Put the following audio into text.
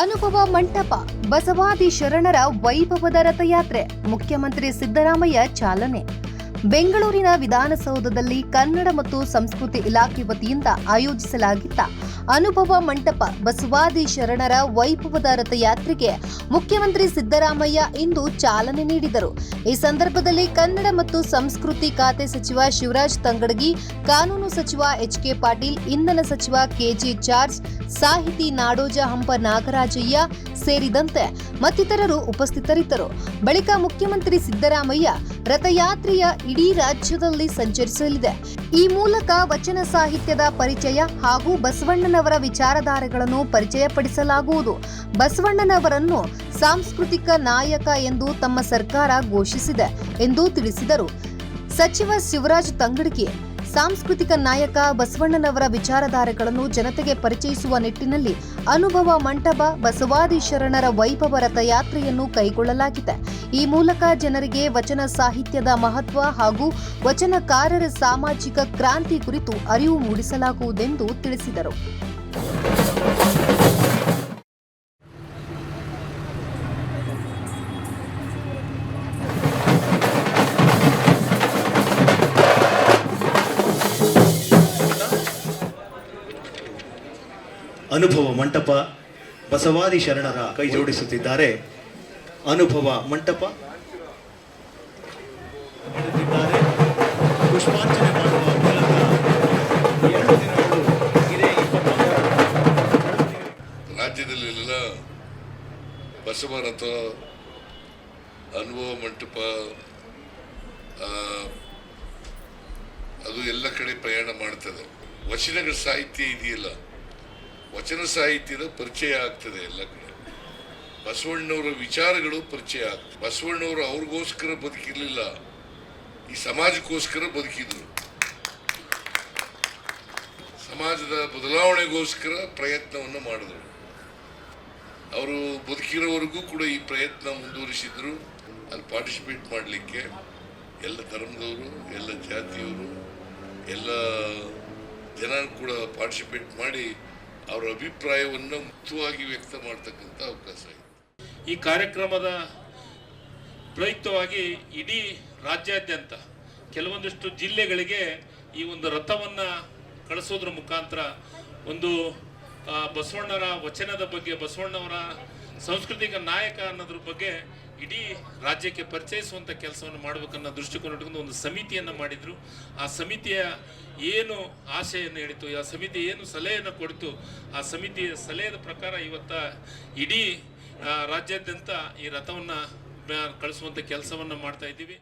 ಅನುಭವ ಮಂಟಪ ಬಸವಾದಿ ಶರಣರ ವೈಭವದ ರಥಯಾತ್ರೆ ಮುಖ್ಯಮಂತ್ರಿ ಸಿದ್ದರಾಮಯ್ಯ ಚಾಲನೆ. ಬೆಂಗಳೂರಿನ ವಿಧಾನಸೌಧದಲ್ಲಿ ಕನ್ನಡ ಮತ್ತು ಸಂಸ್ಕೃತಿ ಇಲಾಖೆ ವತಿಯಿಂದ ಆಯೋಜಿಸಲಾಗಿದ್ದ ಅನುಭವ ಮಂಟಪ ಬಸವಾದಿ ಶರಣರ ವೈಭವದ ರಥಯಾತ್ರೆಗೆ ಮುಖ್ಯಮಂತ್ರಿ ಸಿದ್ದರಾಮಯ್ಯ ಇಂದು ಚಾಲನೆ ನೀಡಿದರು. ಈ ಸಂದರ್ಭದಲ್ಲಿ ಕನ್ನಡ ಮತ್ತು ಸಂಸ್ಕೃತಿ ಖಾತೆ ಸಚಿವ ಶಿವರಾಜ್ ತಂಗಡಗಿ, ಕಾನೂನು ಸಚಿವ ಎಚ್ ಕೆ ಪಾಟೀಲ್, ಇಂಧನ ಸಚಿವ ಕೆಜೆ ಜಾರ್ಜ್, ಸಾಹಿತಿ ನಾಡೋಜ ಹಂಪ ನಾಗರಾಜಯ್ಯ ಸೇರಿದಂತೆ ಮತ್ತಿತರರು ಉಪಸ್ಥಿತರಿದ್ದರು. ಬಳಿಕ ಮುಖ್ಯಮಂತ್ರಿ ಸಿದ್ದರಾಮಯ್ಯ ರಥಯಾತ್ರೆಯ ಇಡೀ ರಾಜ್ಯದಲ್ಲಿ ಸಂಚರಿಸಲಿದೆ. ಈ ಮೂಲಕ ವಚನ ಸಾಹಿತ್ಯದ ಪರಿಚಯ ಹಾಗೂ ಬಸವಣ್ಣನವರ ವಿಚಾರಧಾರೆಗಳನ್ನು ಪರಿಚಯಪಡಿಸಲಾಗುವುದು. ಬಸವಣ್ಣನವರನ್ನು ಸಾಂಸ್ಕೃತಿಕ ನಾಯಕ ಎಂದು ತಮ್ಮ ಸರ್ಕಾರ ಘೋಷಿಸಿದೆ ಎಂದು ತಿಳಿಸಿದರು. ಸಚಿವ ಶಿವರಾಜ್ ತಂಗಡಗಿ ಸಾಂಸ್ಕೃತಿಕ ನಾಯಕ ಬಸವಣ್ಣನವರ ವಿಚಾರಧಾರೆಗಳನ್ನು ಜನತೆಗೆ ಪರಿಚಯಿಸುವ ನಿಟ್ಟಿನಲ್ಲಿ ಅನುಭವ ಮಂಟಪ ಬಸವಾದಿ ಶರಣರ ವೈಭವ ರಥಯಾತ್ರೆಯನ್ನು ಕೈಗೊಳ್ಳಲಾಗಿದೆ. ಈ ಮೂಲಕ ಜನರಿಗೆ ವಚನ ಸಾಹಿತ್ಯದ ಮಹತ್ವ ಹಾಗೂ ವಚನಕಾರರ ಸಾಮಾಜಿಕ ಕ್ರಾಂತಿ ಕುರಿತು ಅರಿವು ಮೂಡಿಸಲಾಗುವುದೆಂದು ತಿಳಿಸಿದರು. ಅನುಭವ ಮಂಟಪ ಬಸವಾದಿ ಶರಣರ ಕೈ ಜೋಡಿಸುತ್ತಿದ್ದಾರೆ. ಅನುಭವ ಮಂಟಪ. ಪುಷ್ಪಾರ್ಚನೆ ಮಾಡುವ ರಾಜ್ಯದಲ್ಲೆಲ್ಲ ಬಸವ ರಥ ಅನುಭವ ಮಂಟಪ ಅದು ಎಲ್ಲ ಕಡೆ ಪ್ರಯಾಣ ಮಾಡ್ತದೆ. ವಚನಗಳ ಸಾಹಿತ್ಯ ಇದೆಯಲ್ಲ? ವಚನ ಸಾಹಿತ್ಯದ ಪರಿಚಯ ಆಗ್ತದೆ ಎಲ್ಲ ಕಡೆ. ಬಸವಣ್ಣವರ ವಿಚಾರಗಳು ಪರಿಚಯ ಆಗ್ತದೆ. ಬಸವಣ್ಣವರು ಅವ್ರಿಗೋಸ್ಕರ ಬದುಕಿರಲಿಲ್ಲ. ಈ ಸಮಾಜಕ್ಕೋಸ್ಕರ ಬದುಕಿದ್ರು. ಸಮಾಜದ ಬದಲಾವಣೆಗೋಸ್ಕರ ಪ್ರಯತ್ನವನ್ನು ಮಾಡಿದ್ರು. ಅವರು ಬದುಕಿರೋವರೆಗೂ ಕೂಡ ಈ ಪ್ರಯತ್ನ ಮುಂದುವರಿಸಿದ್ರು. ಅಲ್ಲಿ ಪಾರ್ಟಿಸಿಪೇಟ್ ಮಾಡಲಿಕ್ಕೆ ಎಲ್ಲ ಧರ್ಮದವರು, ಎಲ್ಲ ಜಾತಿಯವರು, ಎಲ್ಲ ಜನ ಕೂಡ ಪಾರ್ಟಿಸಿಪೇಟ್ ಮಾಡಿ ಅವರ ಅಭಿಪ್ರಾಯವನ್ನು ಮುಕ್ತವಾಗಿ ವ್ಯಕ್ತ ಮಾಡ್ತಕ್ಕಂಥ ಅವಕಾಶ ಇದೆ. ಈ ಕಾರ್ಯಕ್ರಮದ ಪ್ರಯುಕ್ತವಾಗಿ ಇಡೀ ರಾಜ್ಯಾದ್ಯಂತ ಕೆಲವೊಂದಿಷ್ಟು ಜಿಲ್ಲೆಗಳಿಗೆ ಈ ಒಂದು ರಥವನ್ನು ಕಳಿಸೋದ್ರ ಮುಖಾಂತರ ಒಂದು ಬಸವಣ್ಣರ ವಚನದ ಬಗ್ಗೆ, ಬಸವಣ್ಣವರ ಸಾಂಸ್ಕೃತಿಕ ನಾಯಕ ಅನ್ನೋದ್ರ ಬಗ್ಗೆ ಇಡೀ ರಾಜ್ಯಕ್ಕೆ ಪರಿಚಯಿಸುವಂಥ ಕೆಲಸವನ್ನು ಮಾಡಬೇಕನ್ನೋ ದೃಷ್ಟಿಕೋನ ಇಟ್ಕೊಂಡು ಒಂದು ಸಮಿತಿಯನ್ನು ಮಾಡಿದರು. ಆ ಸಮಿತಿಯ ಏನು ಆಶೆಯನ್ನು ಹೇಳಿತು, ಆ ಸಮಿತಿ ಏನು ಸಲಹೆಯನ್ನು ಕೊಡ್ತು, ಆ ಸಮಿತಿಯ ಸಲಹೆಯ ಪ್ರಕಾರ ಇವತ್ತ ಇಡೀ ರಾಜ್ಯಾದ್ಯಂತ ಈ ರಥವನ್ನು ಕಳಿಸುವಂಥ ಕೆಲಸವನ್ನು ಮಾಡ್ತಾ ಇದ್ದೀವಿ.